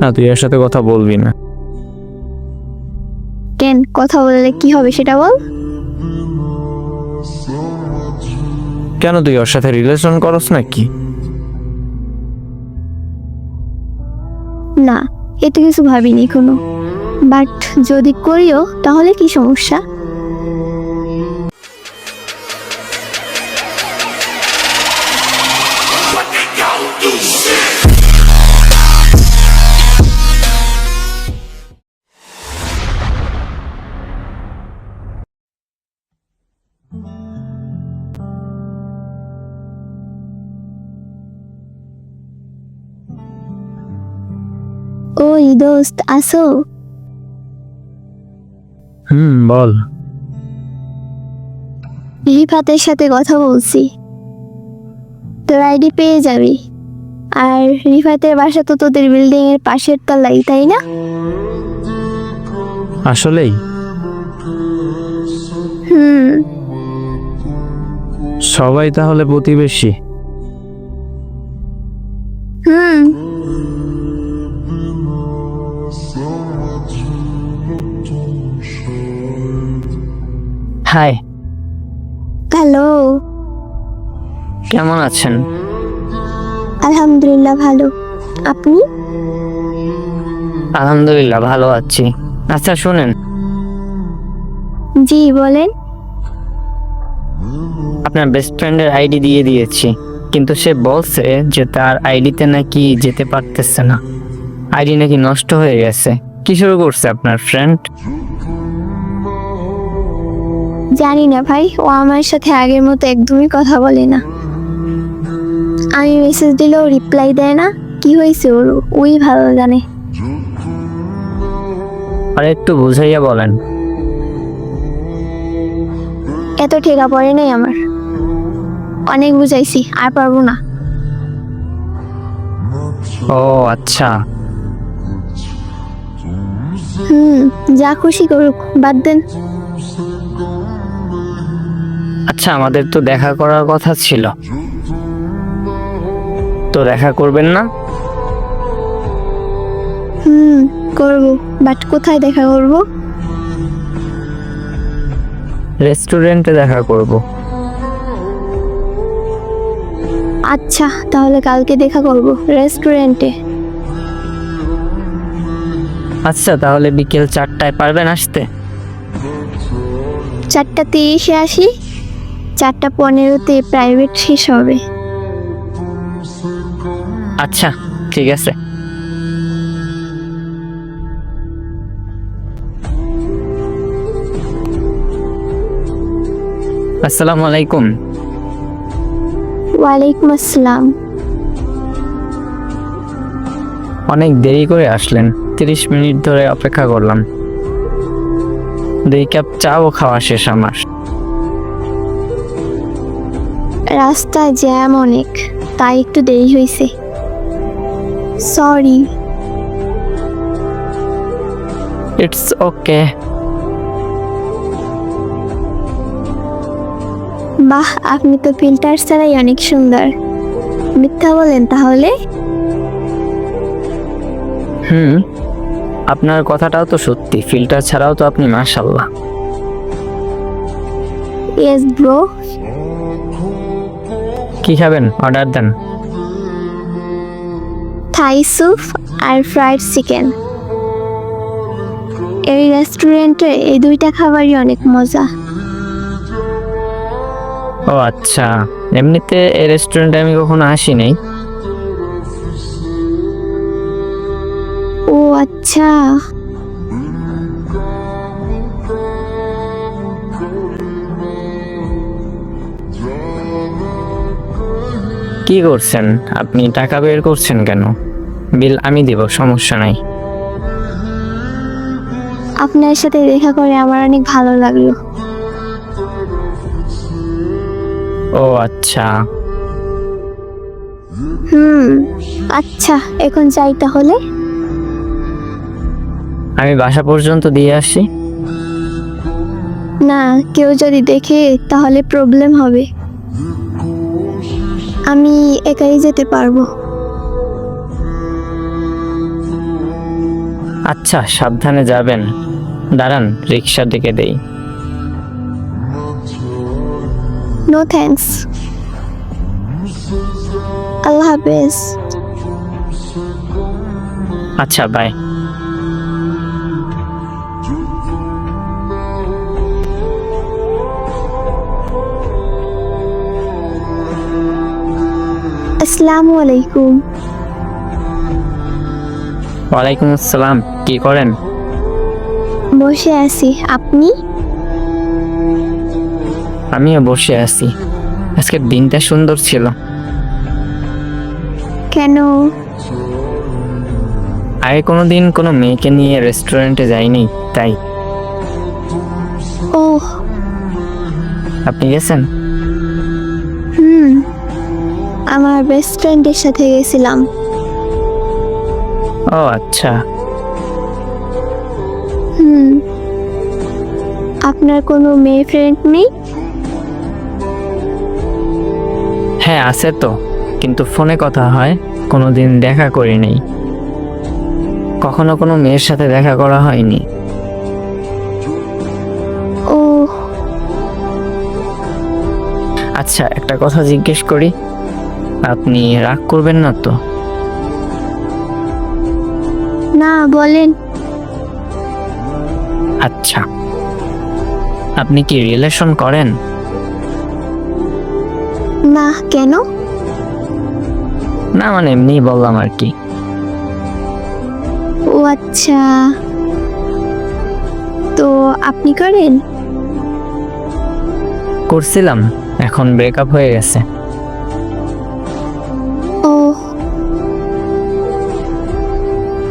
না তুই এর সাথে কথা বলবি না। কেন? কথা বললে কি হবে সেটা বল। কেন তুই ওর সাথে রিলেশন করস নাকি? না এতে কিছু ভাবিনি কোনো বাট যদি করিও তাহলে কি সমস্যা? ওই দোস্ত আসো। হুম বল। রিফাতের সাথে কথা বলছি। তোর আইডি পেয়ে যাবি। আর রিফাতের বাসা তো তোদের বিল্ডিং এর পাশের তলাই তাই না? আসলেই। হুম। সবাই তাহলে প্রতিবেশী। হুম। হাই। হ্যালো। কেমন আছেন? আলহামদুলিল্লাহ ভালো। আপনি? আলহামদুলিল্লাহ ভালো আছি। আচ্ছা শুনেন। জি বলেন। আপনার বেস্ট ফ্রেন্ডের আইডি দিয়ে দিয়েছি কিন্তু সে বলছে যে তার আইডিতে নাকি যেতে পারতেছে না। আইডি নাকি নষ্ট হয়ে গেছে। কি শুরু করছে আপনার ফ্রেন্ড জানি না ভাই ও আমার সাথে আগের মতো একদমই কথা বলে না। আমি মেসেজ দিলেও রিপ্লাই দেয় না কি হয়েছে ওর? ওই ভালো জানে। আর একটু বুঝাইয়া বলেন। এত ঠেকা পড়ে নাই আমার। অনেক বুঝাইছি আর পারব না। ও আচ্ছা। হুম যা খুশি করুক বাদ দেন। আচ্ছা আমাদের তো দেখা করার কথা ছিল। তো দেখা করবেন না? হুম করব। বাট কোথায় দেখা করব? রেস্টুরেন্টে দেখা করব। আচ্ছা তাহলে কালকে দেখা করব রেস্টুরেন্টে। আচ্ছা তাহলে বিকেল চারটায় পারবেন আসতে? চারটা তিরিশে আসি। চারটা পনেরোতে প্রাইভেট শেষ হবে। আচ্ছা ঠিক আছে। আসসালামু আলাইকুম। ওয়ালাইকুম আসসালাম। অনেক দেরি করে আসলেন তিরিশ মিনিট ধরে অপেক্ষা করলাম। দুই কাপ চাও খাওয়া শেষ আমার। রাস্তায় জ্যাম অনেক তাই একটু দেরি হয়েছে সরি ইটস ওকে বাহ আপনি তো ফিল্টার ছাড়াই অনেক সুন্দর। মিথ্যা বলেন তাহলে? হুম আপনার কথাটাও তো সত্যি ফিল্টার ছাড়াও তো আপনি মাশাল্লাহ ইয়েস ব্রো কি খাবেন? অর্ডার দেন। থাই স্যুপ আর ফ্রাইড চিকেন। এই রেস্টুরেন্টে এই দুইটা খাবারই অনেক মজা। ও আচ্ছা এমনিতে এই রেস্টুরেন্টে আমি কখনো আসি নাই। ও আচ্ছা। কি করছেন? আপনি টাকা বের করছেন কেন? বিল আমি দিব সমস্যা নাই। আপনার সাথে দেখা করে আমার অনেক ভালো লাগল। ও আচ্ছা। হুম আচ্ছা এখন যাই তাহলে। আমি বাসা পর্যন্ত দিয়ে আসি। না কেউ যদি দেখে তাহলে প্রবলেম হবে। আমি একাই যেতে পারব। আচ্ছা সাবধানে যাবেন। দাঁড়ান রিক্সা ডেকে দেই। নো থ্যাঙ্কস আল্লাহ হাফেজ। আচ্ছা বাই আসসালামু আলাইকুম। ওয়ালাইকুম আসসালাম কি করেন? বসে আছি আপনি? আমিও বসে আছি। আজকের দিনটা সুন্দর ছিল। কেন? আগে কোনো দিন কোনো মেয়েকে নিয়ে রেস্টুরেন্টে যাইনি তাই। ও আপনি গেছেন? আমার বেস্ট ফ্রেন্ডের সাথে গেছিলাম। ও আচ্ছা। হুম। আপনার কোনো মেয়ে ফ্রেন্ড নেই? হ্যাঁ আছে তো। কিন্তু ফোনে কথা হয় কোনো দিন দেখা করি নেই। কখনো কোনো মেয়ের সাথে দেখা করা হয়নি। ও আচ্ছা একটা কথা জিজ্ঞেস করি। আপনি রাগ করবেন না তো? না বলেন। আচ্ছা। আপনি কি রিলেশন করেন? না কেন? না মানে এমনি বললাম আর কি। ও আচ্ছা। তো আপনি করেন? করছিলাম এখন ব্রেকআপ হয়ে গেছে।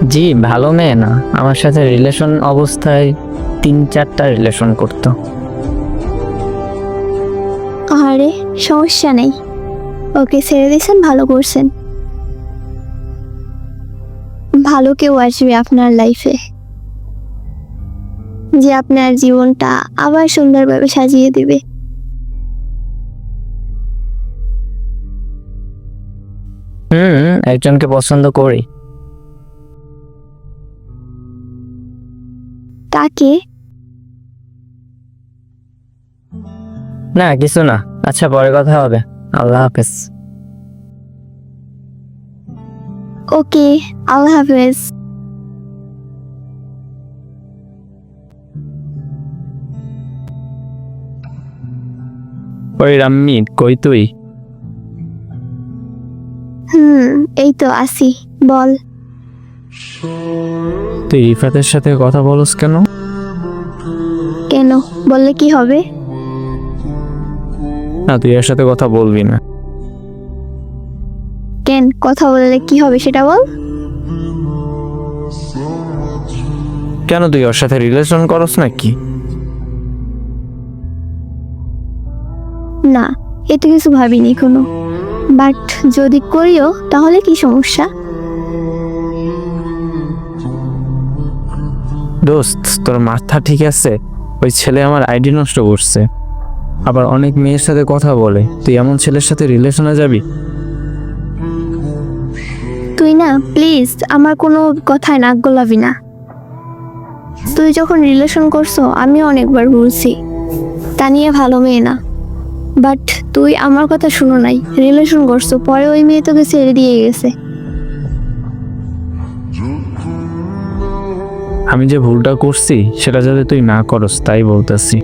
জি ভালো মেয়ে না। আমার সাথে রিলেশন অবস্থায় তিন চারটা রিলেশন করতো। আরে সমস্যা নেই। ওকে ছেড়ে দিয়েছেন ভালো করছেন। ভালো কেউ আসবে আপনার লাইফে যে আপনার জীবনটা আবার সুন্দরভাবে সাজিয়ে দেবে। হুম একজনকে পছন্দ করি। তাকে? না কিছু না। আচ্ছা পরে কথা হবে। আল্লাহ হাফেজ। ওকে আল্লাহ হাফেজ। ওই রাম্মি কই তুই? হুম এই তো আসি বল। তুই ইফাতের সাথে কথা বলস কেন? কেন? বললে কি হবে? না তুই এর সাথে কথা বলবি না। কেন? কথা বললে কি হবে সেটা বল। কেন তুই ওর সাথে রিলেশন করস নাকি? না এতে কিছু ভাবিনি কোনো বাট যদি করিও তাহলে কি সমস্যা? দোস্ত, তোর মাথা ঠিক আছে? ওই ছেলে আমার আইডি নষ্ট করছে। আবার অনেক মেয়ের সাথে কথা বলে। তুই এমন ছেলের সাথে রিলেশনে যাবি? তুই না প্লিজ আমার কোনো কথায় নাক গলাবি না। তুই যখন রিলেশন করছ আমি অনেকবার বলছি। তা নিয়ে ভালো মেয়ে না। বাট তুই আমার কথা শুনো নাই। রিলেশন করছ, পরে ওই মেয়ে তোকে ছেড়ে দিয়ে গেছে। আমি যে ভুলটা করছি সেটা যাতে তুই না করস তাই বলতেছি।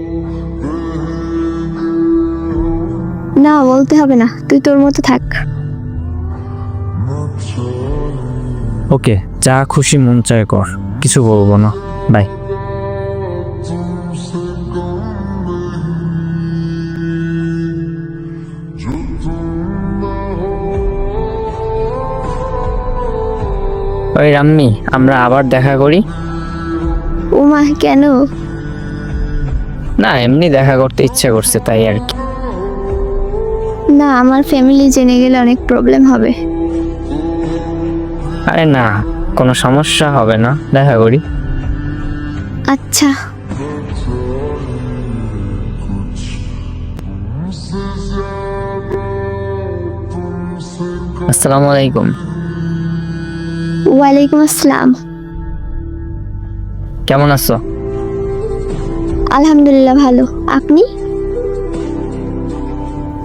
না বলতে হবে না। তুই তোর মতো থাক। ওকে যা খুশি মন চায় কর। কিছু বলব না। বাই। ওই রাম্মি আমরা আবার দেখা করি। উমা কেন? না এমনি দেখা করতে ইচ্ছা করছে তাই আর কি। না আমার ফ্যামিলি জেনে গেলে অনেক প্রবলেম হবে। আরে না কোনো সমস্যা হবে না দেখা করি। আচ্ছা। আসসালামু আলাইকুম। ওয়ালাইকুম আসসালাম। কেমন আছো? আলহামদুলিল্লাহ ভালো। আপনি?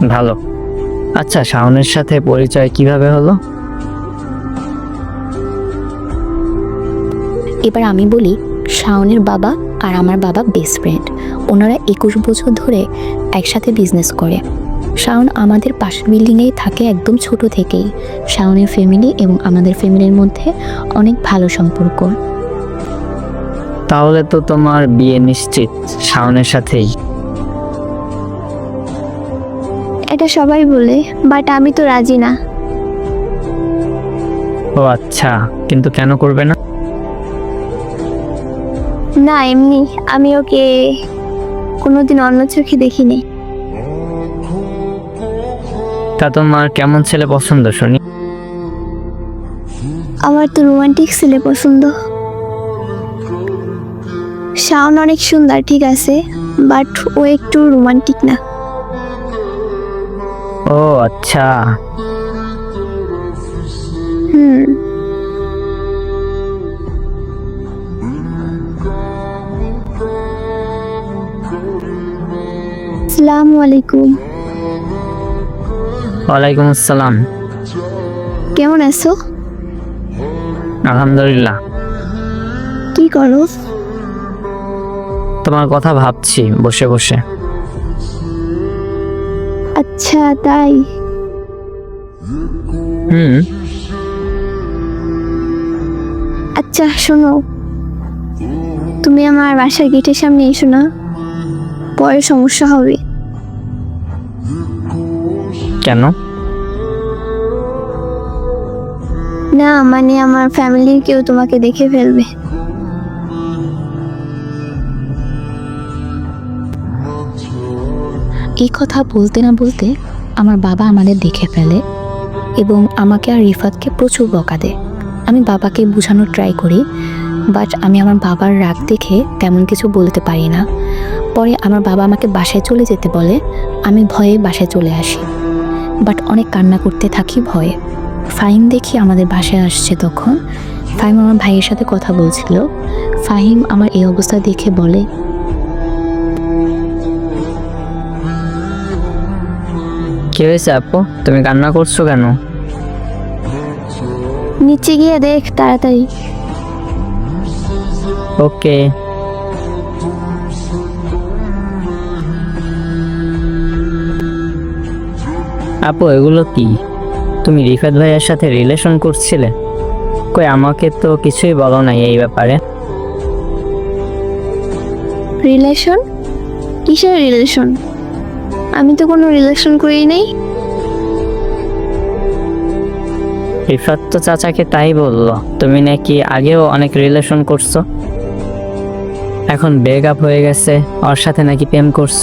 ভালো। আচ্ছা শাওনের সাথে পরিচয় কীভাবে হলো? এবার আমি বলি শাওনের বাবা আর আমার বাবা বেস্ট ফ্রেন্ড ওনারা একুশ বছর ধরে একসাথে বিজনেস করে। শাওন আমাদের পাশের বিল্ডিংয়েই থাকে একদম ছোট থেকেই। শাওনের ফ্যামিলি এবং আমাদের ফ্যামিলির মধ্যে অনেক ভালো সম্পর্ক। তাহলে তো তোমার বিয়ে নিশ্চিত শাওনের সাথেই। এটা সবাই বলে বাট আমি তো রাজি না। ও আচ্ছা কিন্তু কেন করবে না? না এমনি আমি ওকে কোনোদিন অন্য চোখে দেখিনি। তা তোমার কেমন ছেলে পছন্দ শুনি আমার তো রোমান্টিক ছেলে পছন্দ। শাওন অনেক সুন্দর ঠিক আছে? বাট ও একটু রোমান্টিক না। ও আচ্ছা। হুম। আসসালামু আলাইকুম। ওয়ালাইকুম আসসালাম। কেমন আছো? আলহামদুলিল্লাহ। কি করো? তোমার কথা ভাবছি বসে বসে। আচ্ছা তাই। হুম। আচ্ছা শোনো। তুমি আমার বাসার গেটের সামনে এসো না। পরে সমস্যা হবে। কেন? না মানে আমার ফ্যামিলির কেউ তোমাকে দেখে ফেলবে। এই কথা বলতে না বলতে আমার বাবা আমাদের দেখে ফেলে এবং আমাকে আর রিফাতকে প্রচুর বকা দেয়। আমি বাবাকে বোঝানোর ট্রাই করি বাট আমি আমার বাবার রাগ দেখে তেমন কিছু বলতে পারি না। পরে আমার বাবা আমাকে বাসায় চলে যেতে বলে, আমি ভয়ে বাসায় চলে আসি। বাট অনেক কান্না করতে থাকি ভয়ে। ফাহিম দেখি আমাদের বাসায় আসছে তখন। ফাহিম আমার ভাইয়ের সাথে কথা বলছিল। ফাহিম আমার এই অবস্থা দেখে বলে কি হয়েছে আপু? তুমি কান্না করছ কেন? নিচে গিয়ে দেখ তাড়াতাড়ি। ওকে। আপু এগুলো কি? তুমি রিফাত ভাইয়ের সাথে রিলেশন করছিলে? কই আমাকে তো কিছুই বলো নাই এই ব্যাপারে। রিলেশন কিসের রিলেশন আমি তো কোনো রিলেশন করি নাই। রিফাত তো চাচাকে তাই বলল, তুমি নাকি আগেও অনেক রিলেশন করছ? এখন ব্রেক হয়ে গেছে, ওর সাথে নাকি প্রেম করছ?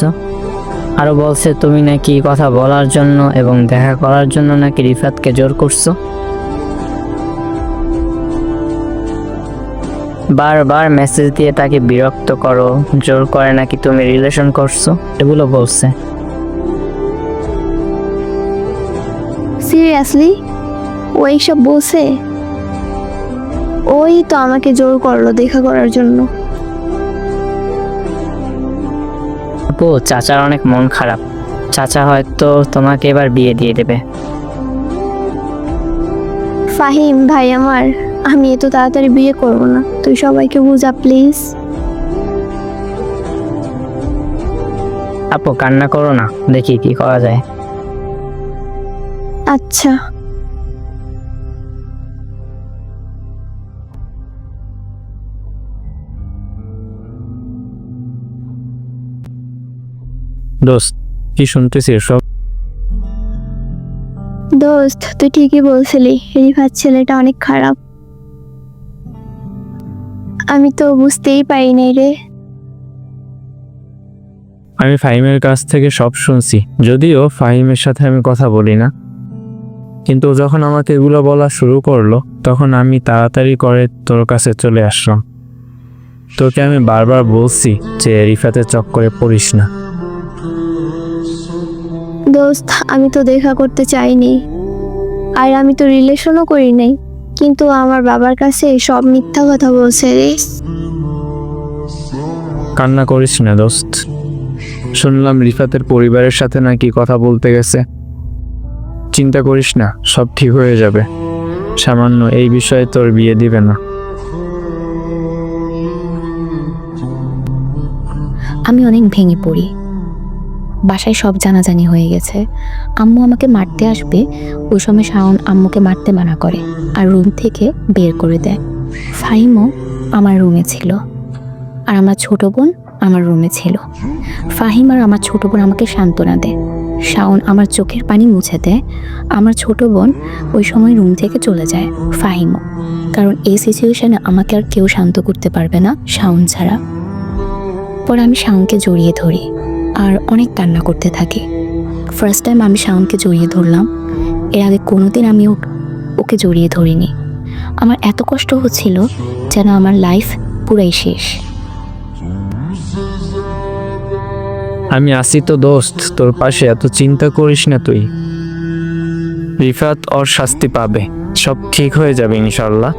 আরও বলছে, তুমি নাকি কথা বলার জন্য এবং দেখা করার জন্য নাকি রিফাতকে জোর করছ? বারবার মেসেজ দিয়ে তাকে বিরক্ত করো, জোর করে নাকি তুমি রিলেশন করছ? এগুলো বলছে। সিরিয়াসলি ও এইসব বলছে? ওই তো আমাকে জোর করল দেখা করার জন্য। আপু চাচার অনেক মন খারাপ। চাচা হয়তো তোমাকে এবার বিয়ে দিয়ে দেবে। ফাহিম ভাই আমার আমি এত তাড়াতাড়ি বিয়ে করব না। তুই সবাইকে বুঝা প্লিজ। আপু কান্না করো না। দেখি কি করা যায়। আচ্ছা। দোস্ত কি শুনতেছি এসব? দোস্ত তুই ঠিকই বলছিলি রিফাত ছেলেটা অনেক খারাপ। আমি তো বুঝতেই পারি নাই রে। আমি ফাহিমের কাছ থেকে সব শুনছি যদিও ফাহিমের সাথে আমি কথা বলি না। কিন্তু যখন আমাকে এগুলো বলা শুরু করল তখন আমি তাড়াতাড়ি করে তোর কাছে চলে আসলাম। তোকে আমি বারবার বলছি যে রিফাতের চক্করে পড়িস না। দোস্ত আমি তো দেখা করতে চাইনি। আর আমি তো রিলেশনও করি নাই। কিন্তু আমার বাবার কাছে সব মিথ্যা কথা বলছে রে। কান্না করিস না দোস্ত। শুনলাম রিফাতের পরিবারের সাথে নাকি কথা বলতে গেছে। চিন্তা করিস না, সব ঠিক হয়ে যাবে। সামান্য এই বিষয়ে তোর বিয়ে দিবে না। আমি অনেক ভেঙে পড়ি। বাসায় সব জানাজানি হয়ে গেছে। আম্মু আমাকে মারতে আসবে, ওই সময় শাওন আম্মুকে মারতে মানা করে আর রুম থেকে বের করে দেয়। ফাহিমও আমার রুমে ছিল আর আমার ছোট বোন আমার রুমে ছিল। ফাহিম আর আমার ছোট বোন আমাকে সান্ত্বনা দেয়। শাওন আমার চোখের পানি মুছে দেয়। আমার ছোট বোন ওই সময় রুম থেকে চলে যায়, ফাহিমও। কারণ এই সিচুয়েশনে আমাকে আর কেউ শান্ত করতে পারবে না শাওন ছাড়া। পরে আমি শাওনকে জড়িয়ে ধরি আর অনেক কান্না করতে থাকি। ফার্স্ট টাইম আমি শাওনকে জড়িয়ে ধরলাম, এর আগে কোনোদিন আমি ওকে জড়িয়ে ধরিনি। আমার এত কষ্ট হচ্ছিল যেন আমার লাইফ পুরাই শেষ। আমি আসি তো দোস্ত তোর পাশে এত চিন্তা করিস না তুই। রিফাত ওর শাস্তি পাবে সব ঠিক হয়ে যাবে ইনশাল্লাহ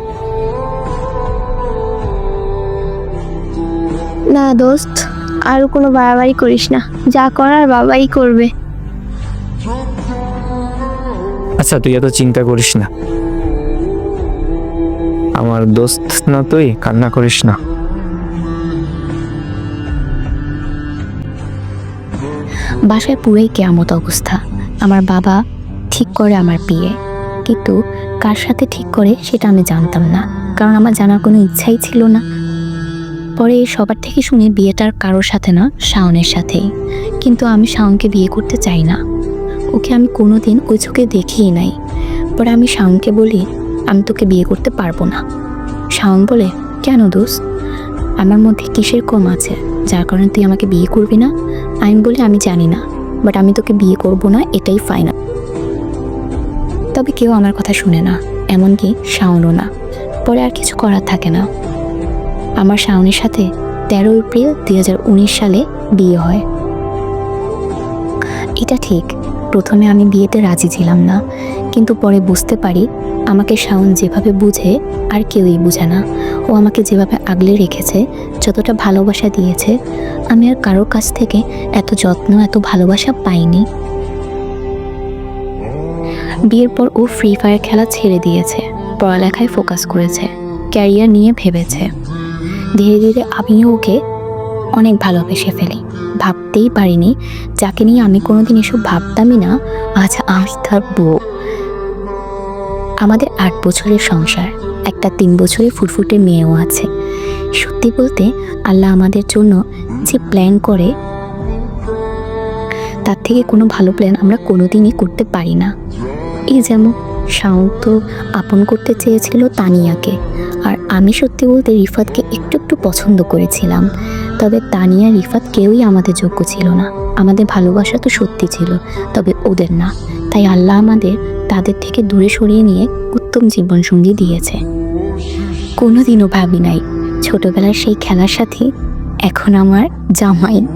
না দোস্ত আর কোনো বাড়াবাড়ি করিস না যা করার বাবাই করবে। আচ্ছা তুই এত চিন্তা করিস না। আমার দোস্ত না তুই কান্না করিস না। বাসায় পুরোই কেয়ামত অবস্থা। আমার বাবা ঠিক করে আমার বিয়ে। কিন্তু কার সাথে ঠিক করে সেটা আমি জানতাম না। কারণ আমার জানার কোনো ইচ্ছাই ছিল না। পরে সবার থেকে শুনে বিয়েটার কারোর সাথে না, শাওনের সাথেই। কিন্তু আমি শাওনকে বিয়ে করতে চাই না। ওকে আমি কোনোদিন ওই চোখে দেখিই নাই। পরে আমি শাওনকে বলি, আমি তোকে বিয়ে করতে পারব না। শাওন বলে, কেন দোস্ত? আমার মধ্যে কিসের কম আছে? যার কারণে তুই আমাকে বিয়ে করবি না? আমি বলি, আমি জানি না। বাট আমি তোকে বিয়ে করব না, এটাই ফাইনাল তবে কেউ আমার কথা শুনে না, এমনকি শাওনও না। পরে আর কিছু করার থাকে না। আমার শাওনের সাথে তেরো এপ্রিল দুই হাজার উনিশ সালে বিয়ে হয়। এটা ঠিক, প্রথমে আমি বিয়েতে রাজি ছিলাম না, কিন্তু পরে বুঝতে পারি আমাকে শাওন যেভাবে বুঝে, আর কেউই বুঝে না। ও আমাকে যেভাবে আগলে রেখেছে, যতটা ভালোবাসা দিয়েছে, আমি আর কারোর কাছ থেকে এত যত্ন, এত ভালোবাসা পাইনি। বিয়ের পর ও ফ্রি ফায়ার খেলা ছেড়ে দিয়েছে, পড়ালেখায় ফোকাস করেছে ক্যারিয়ার নিয়ে ভেবেছে। ধীরে ধীরে আমিও ওকে অনেক ভালোবেসে ফেলি। ভাবতেই পারিনি, যাকে নিয়ে আমি কোনোদিন এসব ভাবতামই না, আজ আমি তার বউ। আমাদের আট বছরের সংসার, একটা তিন বছরের ফুটফুটে মেয়েও আছে। সত্যি বলতে, আল্লাহ আমাদের জন্য যে প্ল্যান করে, তার থেকে কোনো ভালো প্ল্যান আমরা কোনোদিনই করতে পারি না। এই যেমন শাওন তো আপন করতে চেয়েছিল তানিয়াকে, আর আমি সত্যি বলতে রিফাতকে একটু একটু পছন্দ করেছিলাম, তবে তানিয়া, রিফাত কেউই আমাদের যোগ্য ছিল না। আমাদের ভালোবাসা তো সত্যি ছিল, তবে ওদের না। তাই আল্লাহ আমাদের তাদের থেকে দূরে সরিয়ে নিয়ে উত্তম জীবনসঙ্গী দিয়েছে। কোনোদিনও ভাবি নাই, ছোটবেলার সেই খেলার সাথে এখন আমার জামাই।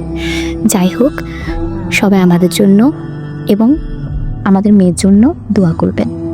যাই হোক, সবাই আমাদের জন্য এবং আমাদের মেয়ের জন্য দোয়া করবেন।